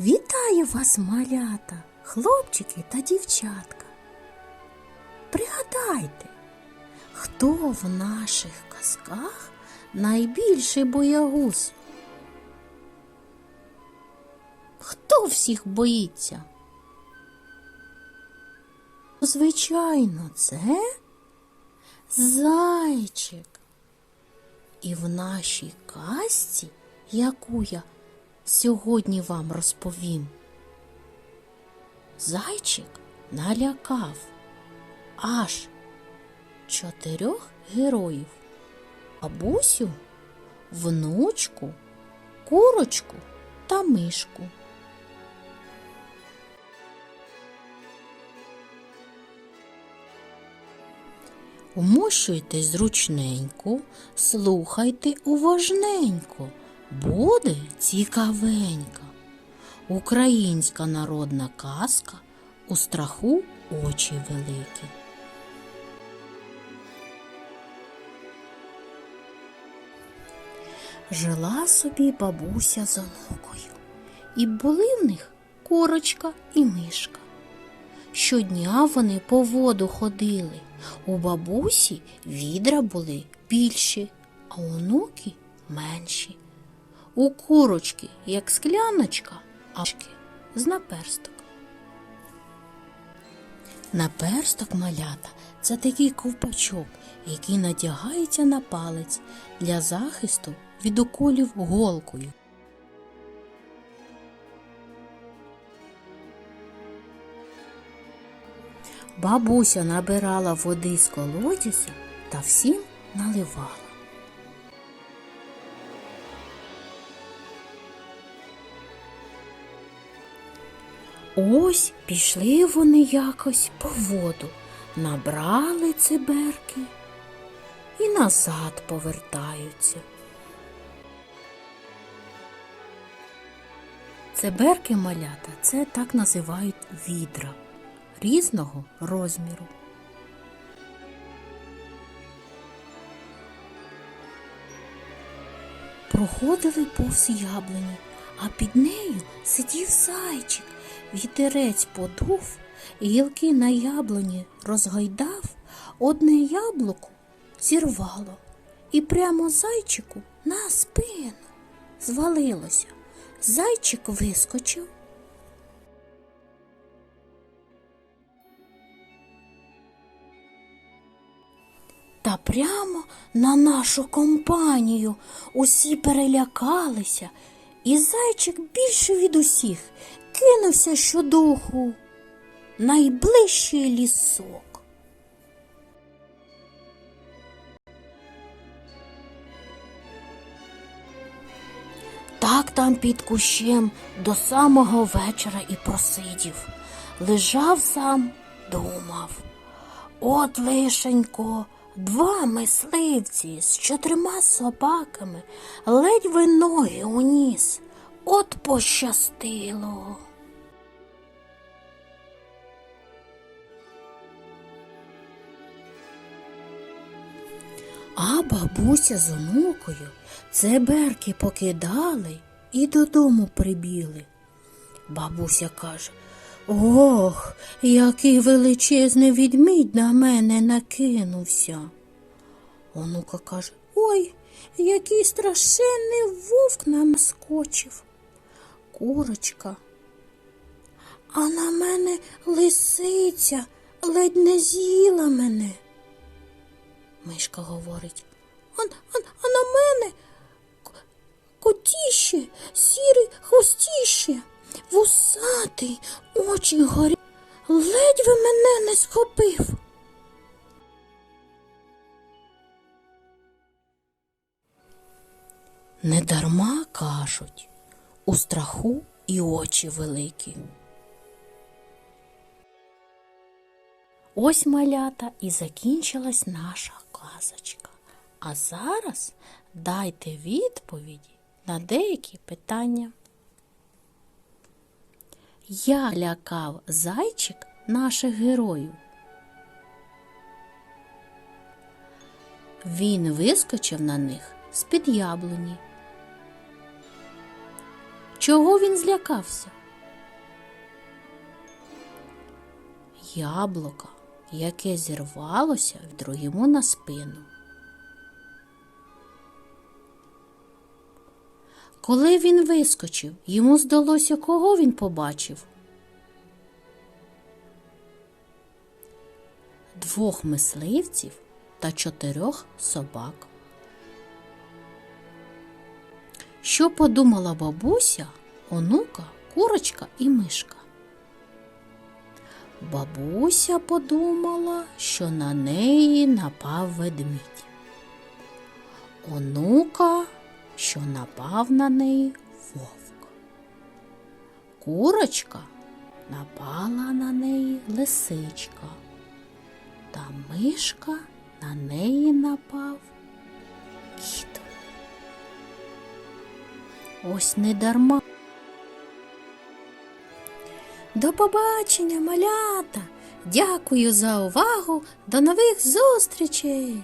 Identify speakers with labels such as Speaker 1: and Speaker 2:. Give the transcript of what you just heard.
Speaker 1: Вітаю вас, малята, хлопчики та дівчатка. Пригадайте, хто в наших казках найбільший боягуз? Хто всіх боїться? Звичайно, це зайчик. І в нашій казці, яку я сьогодні вам розповім, зайчик налякав аж чотирьох героїв бабусю, внучку, курочку та мишку. Вмощуйте зручненько, слухайте уважненько, буде цікавенько. Українська народна казка у страху очі великі. Жила собі бабуся з онукою, і були в них курочка і мишка. Щодня вони по воду ходили. У бабусі відра були більші, а онуки менші. У курочки, як скляночка, а з наперсток. Наперсток малята це такий ковпачок, який надягається на палець для захисту від уколів голкою. Бабуся набирала води з колодязя та всім наливала. Ось пішли вони якось по воду, набрали циберки і назад повертаються. Циберки малята це так називають відра різного розміру. Проходили повз яблуні, а під нею сидів зайчик. Вітерець подув, гілки на яблуні розгойдав, одне яблуко зірвало і прямо зайчику на спину звалилося. Зайчик вискочив. Та прямо на нашу компанію усі перелякалися, і зайчик більше від усіх кинувся щодуху найближчий лісок. Так там під кущем до самого вечора і просидів. Лежав сам, думав. От лишенько, два мисливці з чотирма собаками ледь ви ноги уніс. От пощастило. А бабуся з онукою цеберки покидали і додому прибіли. Бабуся каже Ох, який величезний відмідь на мене накинувся. Онука каже Ой, який страшенний вовк нам скочив. Курочка. А на мене лисиця ледь не з'їла мене. Мишка говорить, а, а, а на мене котіще, сірий хвостіще, вусатий, очі горі. Ледь ви мене не схопив. Недарма кажуть, у страху і очі великі. Ось малята і закінчилась наша ласочка. А зараз дайте відповіді на деякі питання. Я лякав зайчик наших героїв. Він вискочив на них з-під яблуні. Чого він злякався? Яблука яке зірвалося вдруг йому на спину. Коли він вискочив, йому здалося, кого він побачив. Двох мисливців та чотирьох собак. Що подумала бабуся, онука, курочка і мишка? Бабуся подумала, що на неї напав ведмідь. Онука, що напав на неї вовк. Курочка напала на неї лисичка, та мишка на неї напав кіт. Ось не дарма. До побачення, малята! Дякую за увагу. До нових зустрічей!